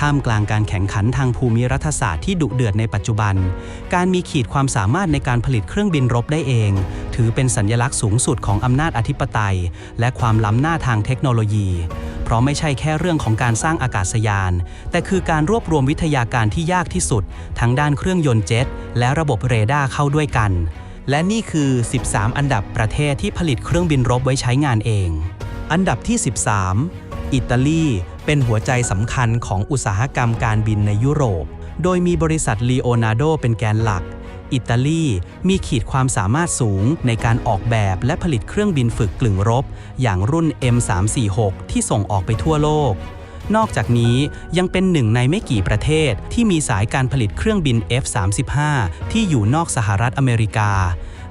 ท่ามกลางการแข่งขันทางภูมิรัฐศาสตร์ที่ดุเดือดในปัจจุบัน การมีขีดความสามารถในการผลิตเครื่องบินรบได้เอง ถือเป็นสัญลักษณ์สูงสุดของอำนาจอธิปไตย และความล้ำหน้าทางเทคโนโลยี เพราะไม่ใช่แค่เรื่องของการสร้างอากาศยาน แต่คือการรวบรวมวิทยาการที่ยากที่สุด ทั้งด้านเครื่องยนต์เจ็ตและระบบเรดาร์เข้าด้วยกัน และนี่คือ 13 อันดับประเทศที่ผลิตเครื่องบินรบไว้ใช้งานเอง อันดับที่ 13 อิตาลี เป็นหัวใจสำคัญของอุตสาหกรรมการบินในยุโรป โดยมีบริษัทลีโอนาร์โดเป็นแกนหลัก อิตาลีมีขีดความสามารถสูงในการออกแบบและผลิตเครื่องบินฝึกกลึงรบ อย่างรุ่น M346 ที่ส่งออกไปทั่วโลกนอกจากนี้ยังเป็นหนึ่งในไม่กี่ประเทศที่มีสายการผลิตเครื่องบิน F-35 ที่อยู่นอกสหรัฐอเมริกา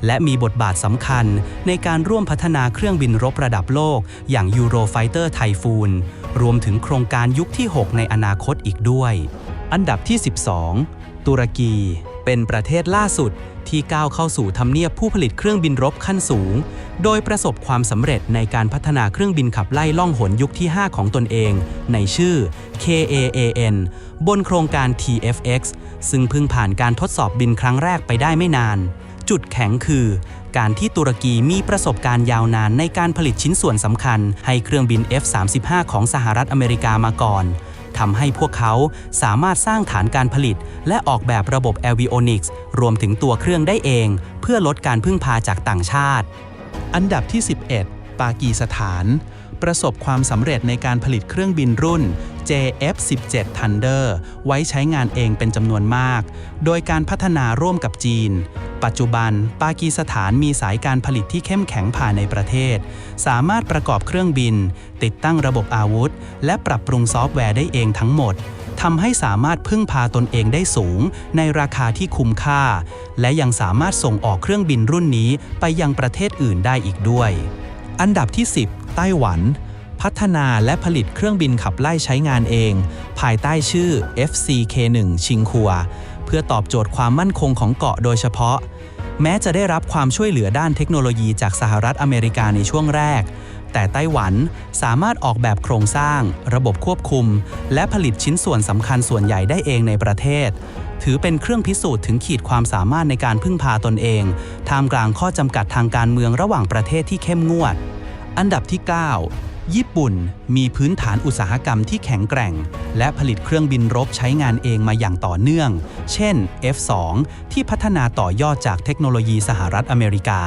และมีบทบาทสำคัญในการร่วมพัฒนาเครื่องบินรบระดับโลก อย่าง Eurofighter Typhoon รวมถึงโครงการยุคที่ 6 ในอนาคตอีกด้วย อันดับที่ 12 ตุรกี เป็นประเทศล่าสุดที่ก้าวเข้าสู่ทำเนียบผู้ผลิตเครื่องบินรบขั้นสูง โดยประสบความสำเร็จในการพัฒนาเครื่องบินขับไล่ล่องหนยุคที่ 5 ของตนเอง ในชื่อ KAAN บนโครงการ TFX ซึ่งเพิ่งผ่านการทดสอบบินครั้งแรกไปได้ไม่นาน จุดแข็งคือ การที่ตุรกีมีประสบการณ์ยาวนานในการผลิตชิ้นส่วนสำคัญ ให้เครื่องบิน F-35 ของสหรัฐอเมริกามาก่อนทำให้พวกเขาสามารถสร้างฐานการผลิต และออกแบบระบบ Avionics รวมถึงตัวเครื่องได้เอง เพื่อลดการพึ่งพาจากต่างชาติ อันดับที่ 11 ปากีสถาน ประสบความสำเร็จในการผลิตเครื่องบินรุ่น JF-17 Thunder ไว้ใช้งานเองเป็นจำนวนมาก โดยการพัฒนาร่วมกับจีน ปัจจุบัน ปากีสถานมีสายการผลิตที่เข้มแข็งภายในประเทศ สามารถประกอบเครื่องบิน ติดตั้งระบบอาวุธ และปรับปรุงซอฟต์แวร์ได้เองทั้งหมดทำให้สามารถพึ่งพาตนเองได้สูง ในราคาที่คุ้มค่า และยังสามารถส่งออกเครื่องบินรุ่นนี้ไปยังประเทศอื่นได้อีกด้วย อันดับที่ 10 ไต้หวัน พัฒนาและผลิตเครื่องบินขับไล่ใช้งานเอง ภายใต้ชื่อ FCK1 ชิงคัว เพื่อตอบโจทย์ความมั่นคงของเกาะโดยเฉพาะ แม้จะได้รับความช่วยเหลือด้านเทคโนโลยีจากสหรัฐอเมริกาในช่วงแรก แต่ไต้หวันสามารถออกแบบโครงสร้าง ระบบควบคุม และผลิตชิ้นส่วนสำคัญส่วนใหญ่ได้เองในประเทศ ถือเป็นเครื่องพิสูจน์ถึงขีดความสามารถในการพึ่งพาตนเอง ท่ามกลางข้อจำกัดทางการเมืองระหว่างประเทศที่เข้มงวด อันดับที่ 9 ญี่ปุ่นมีพื้นฐานอุตสาหกรรมที่แข็งแกร่ง และผลิตเครื่องบินรบใช้งานเองมาอย่างต่อเนื่อง เช่น F2 ที่พัฒนาต่อยอดจากเทคโนโลยีสหรัฐอเมริกา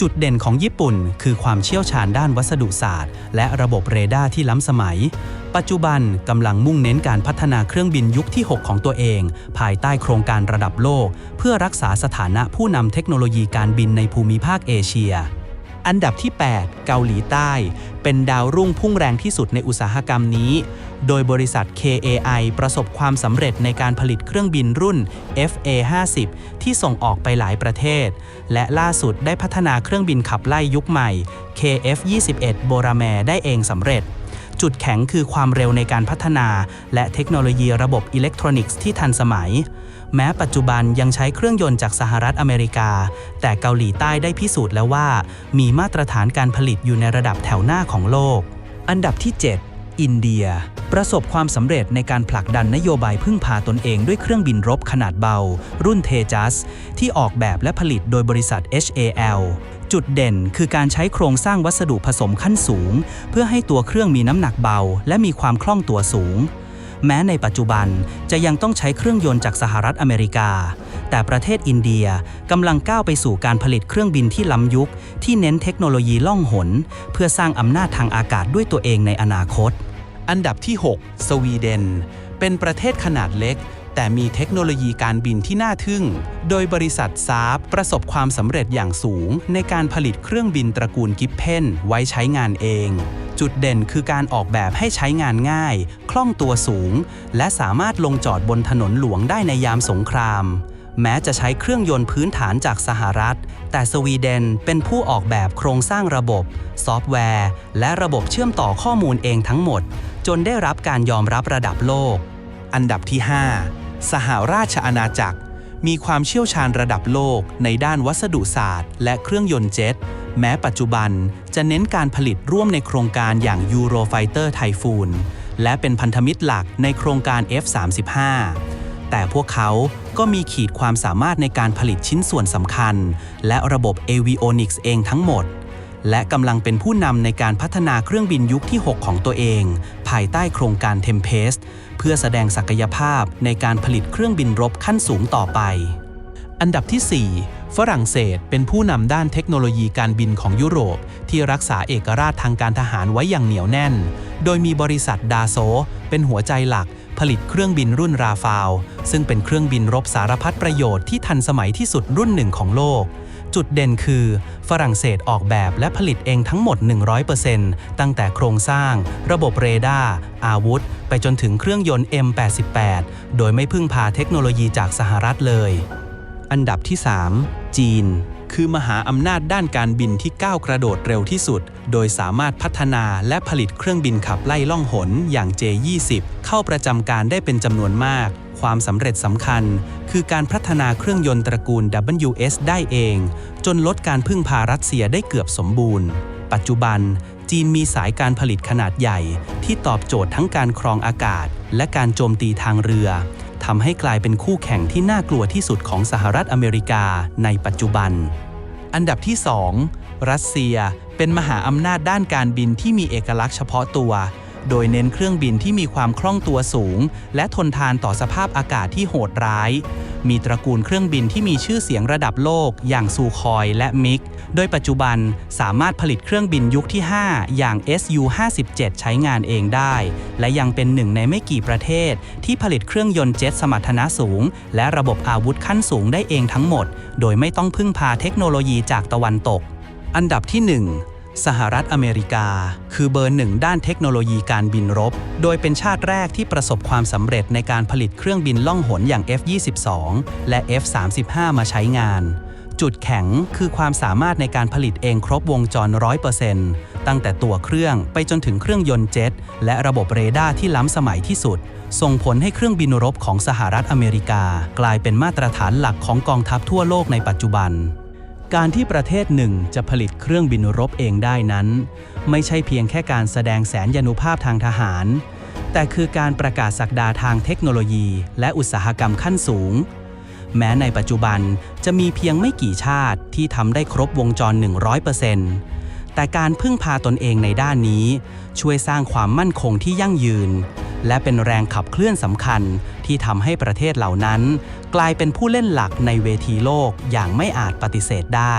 จุดเด่นของญี่ปุ่นคือความเชี่ยวชาญด้านวัสดุศาสตร์ และระบบเรดาร์ที่ล้ำสมัย ปัจจุบันกำลังมุ่งเน้นการพัฒนาเครื่องบินยุคที่ 6 ของตัวเอง ภายใต้โครงการระดับโลก เพื่อรักษาสถานะผู้นำเทคโนโลยีการบินในภูมิภาคเอเชีย อันดับที่ 8 เกาหลีใต้ เป็นดาวรุ่งพุ่งแรงที่สุดในอุตสาหกรรมนี้ โดยบริษัท KAI ประสบความสำเร็จในการผลิตเครื่องบินรุ่น FA50 ที่ส่งออกไปหลายประเทศ และล่าสุดได้พัฒนาเครื่องบินขับไล่ยุคใหม่ KF21 โบราแมได้เองสำเร็จ จุดแข็งคือความเร็วในการพัฒนา และเทคโนโลยีระบบอิเล็กทรอนิกส์ที่ทันสมัย แม้ปัจจุบันยังใช้เครื่องยนต์จากสหรัฐอเมริกา แต่เกาหลีใต้ได้พิสูจน์แล้วว่า มีมาตรฐานการผลิตอยู่ในระดับแถวหน้าของโลก อันดับที่ 7 อินเดีย ประสบความสำเร็จในการผลักดันนโยบายพึ่งพาตนเองด้วยเครื่องบินรบขนาดเบา รุ่นเทจัสที่ออกแบบและผลิตโดยบริษัท HAL จุดเด่นคือการใช้โครงสร้างวัสดุผสมขั้นสูง เพื่อให้ตัวเครื่องมีน้ำหนักเบา และมีความคล่องตัวสูง แม้ในปัจจุบันจะยังต้องใช้เครื่องยนต์จากสหรัฐอเมริกา แต่ประเทศอินเดียกำลังก้าวไปสู่การผลิตเครื่องบินที่ล้ำยุค ที่เน้นเทคโนโลยีล่องหน เพื่อสร้างอำนาจทางอากาศด้วยตัวเองในอนาคต อันดับที่ 6 สวีเดน เป็นประเทศขนาดเล็ก แต่มีเทคโนโลยีการบินที่น่าทึ่ง โดยบริษัทซาบประสบความสำเร็จอย่างสูง ในการผลิตเครื่องบินตระกูลกิฟเพนไว้ใช้งานเอง จุดเด่นคือการออกแบบให้ใช้งานง่าย คล่องตัวสูง และสามารถลงจอดบนถนนหลวงได้ในยามสงคราม แม้จะใช้เครื่องยนต์พื้นฐานจากสหรัฐ แต่สวีเดนเป็นผู้ออกแบบโครงสร้างระบบ ซอฟต์แวร์ และระบบเชื่อมต่อข้อมูลเองทั้งหมด จนได้รับการยอมรับระดับโลกอันดับที่ 5 สหราชอาณาจักร มีความเชี่ยวชาญระดับโลกในด้านวัสดุศาสตร์ และเครื่องยนต์เจ็ต แม้ปัจจุบันจะเน้นการผลิตร่วมในโครงการอย่าง Eurofighter Typhoon และเป็นพันธมิตรหลักในโครงการ F35 แต่พวกเขาก็มีขีดความสามารถในการผลิตชิ้นส่วนสำคัญ และระบบ avionics เองทั้งหมด และกำลังเป็นผู้นำในการพัฒนาเครื่องบินยุคที่ 6 ของตัวเอง ภายใต้โครงการ Tempest เพื่อแสดงศักยภาพในการผลิตเครื่องบินรบขั้นสูงต่อไป อันดับที่ 4 ฝรั่งเศสเป็นผู้นำด้านเทคโนโลยีการบินของยุโรป ที่รักษาเอกราชทางการทหารไว้อย่างเหนียวแน่น โดยมีบริษัทดาโซเป็นหัวใจหลักผลิตเครื่องบินรุ่นราฟาลซึ่งเป็นเครื่องบินรบสารพัดประโยชน์ที่ทันสมัยที่สุดรุ่นหนึ่งของโลก จุดเด่นคือ ฝรั่งเศสออกแบบและผลิตเองทั้งหมด 100%ตั้งแต่โครงสร้าง ระบบเรดาร์ อาวุธ ไปจนถึงเครื่องยนต์ M88 โดยไม่พึ่งพาเทคโนโลยีจากสหรัฐเลย อันดับที่ 3 จีน คือมหาอำนาจด้านการบินที่ก้าวกระโดดเร็วที่สุด โดยสามารถพัฒนาและผลิตเครื่องบินขับไล่ล่องหนอย่าง J20 เข้าประจำการได้เป็นจำนวนมาก ความสำเร็จสำคัญ คือการพัฒนาเครื่องยนต์ตระกูล WS ได้เอง จนลดการพึ่งพารัสเซียได้เกือบสมบูรณ์ ปัจจุบันจีนมีสายการผลิตขนาดใหญ่ ที่ตอบโจทย์ทั้งการครองอากาศ และการโจมตีทางเรือ ทำให้กลายเป็นคู่แข่งที่น่ากลัวที่สุดของสหรัฐอเมริกาในปัจจุบัน อันดับที่ 2 รัสเซียเป็นมหาอำนาจด้านการบินที่มีเอกลักษณ์เฉพาะตัว โดยเน้นเครื่องบินที่มีความคล่องตัวสูง และทนทานต่อสภาพอากาศที่โหดร้าย มีตระกูลเครื่องบินที่มีชื่อเสียงระดับโลก อย่างซูคอยและมิก โดยปัจจุบันสามารถผลิตเครื่องบินยุคที่ 5 อย่าง SU-57 ใช้งานเองได้ และยังเป็นหนึ่งในไม่กี่ประเทศ ที่ผลิตเครื่องยนต์เจ็ตสมรรถนะสูง และระบบอาวุธขั้นสูงได้เองทั้งหมด โดยไม่ต้องพึ่งพาเทคโนโลยีจากตะวันตก อันดับที่ 1 สหรัฐอเมริกา คือเบอร์หนึ่งด้านเทคโนโลยีการบินรบ โดยเป็นชาติแรกที่ประสบความสำเร็จในการผลิตเครื่องบินล่องหนอย่าง F-22 และ F-35 มาใช้งาน จุดแข็งคือความสามารถในการผลิตเองครบวงจร 100%ตั้งแต่ตัวเครื่องไปจนถึงเครื่องยนต์เจ็ตและระบบเรดาร์ที่ล้ำสมัยที่สุด ส่งผลให้เครื่องบินรบของสหรัฐอเมริกา กลายเป็นมาตรฐานหลักของกองทัพทั่วโลกในปัจจุบัน การที่ประเทศหนึ่งจะผลิตเครื่องบินรบเองได้นั้น ไม่ใช่เพียงแค่การแสดงแสนยานุภาพทางทหาร แต่คือการประกาศศักดาทางเทคโนโลยี และอุตสาหกรรมขั้นสูง แม้ในปัจจุบันจะมีเพียงไม่กี่ชาติที่ทำได้ครบวงจร 100%แต่การพึ่งพาตนเองในด้านนี้ ช่วยสร้างความมั่นคงที่ยั่งยืน และเป็นแรงขับเคลื่อนสำคัญที่ทำให้ประเทศเหล่านั้น กลายเป็นผู้เล่นหลักในเวทีโลกอย่างไม่อาจปฏิเสธได้